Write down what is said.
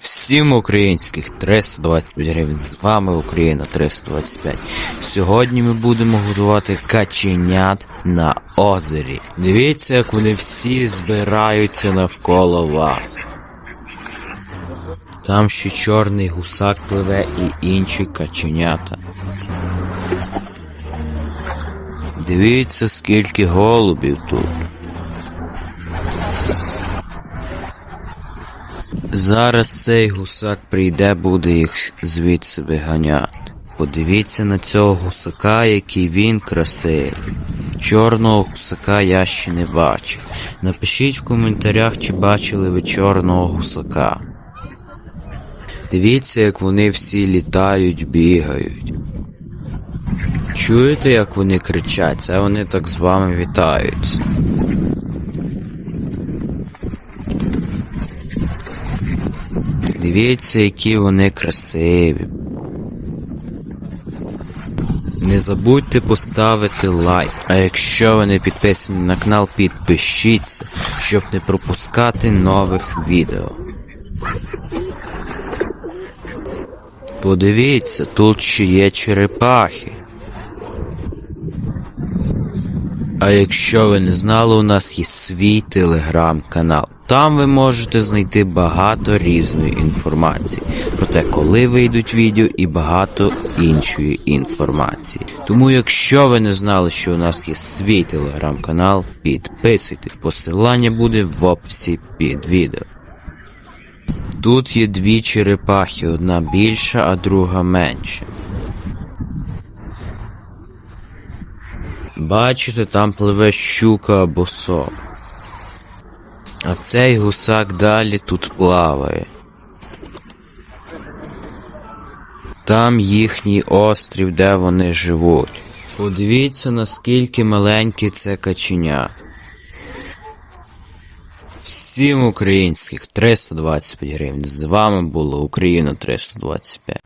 Всім українських 325 гривень. З вами Україна 325. Сьогодні ми будемо готувати каченят на озері. Дивіться, як вони всі збираються навколо вас. Там ще чорний гусак пливе і інші каченята. Дивіться, скільки голубів тут. Зараз цей гусак прийде, буде їх звідси виганяти. Подивіться на цього гусака, який він красивий. Чорного гусака я ще не бачив. Напишіть в коментарях, чи бачили ви чорного гусака. Дивіться, як вони всі літають, бігають. Чуєте, як вони кричать? Це вони так з вами вітаються. Дивіться, які вони красиві. Не забудьте поставити лайк. А якщо ви не підписані на канал, підпишіться, щоб не пропускати нових відео. Подивіться, тут ще є черепахи. А якщо ви не знали, у нас є свій телеграм-канал. Там ви можете знайти багато різної інформації про те, коли вийдуть відео і багато іншої інформації. Тому, якщо ви не знали, що у нас є свій телеграм-канал, підписуйтесь. Посилання буде в описі під відео. Тут є дві черепахи, одна більша, а друга менша. Бачите, там пливе щука або сок. А цей гусак далі тут плаває. Там їхній острів, де вони живуть. Подивіться, наскільки маленьке це каченя. Всім українських 325 гривень. З вами була Україна 325.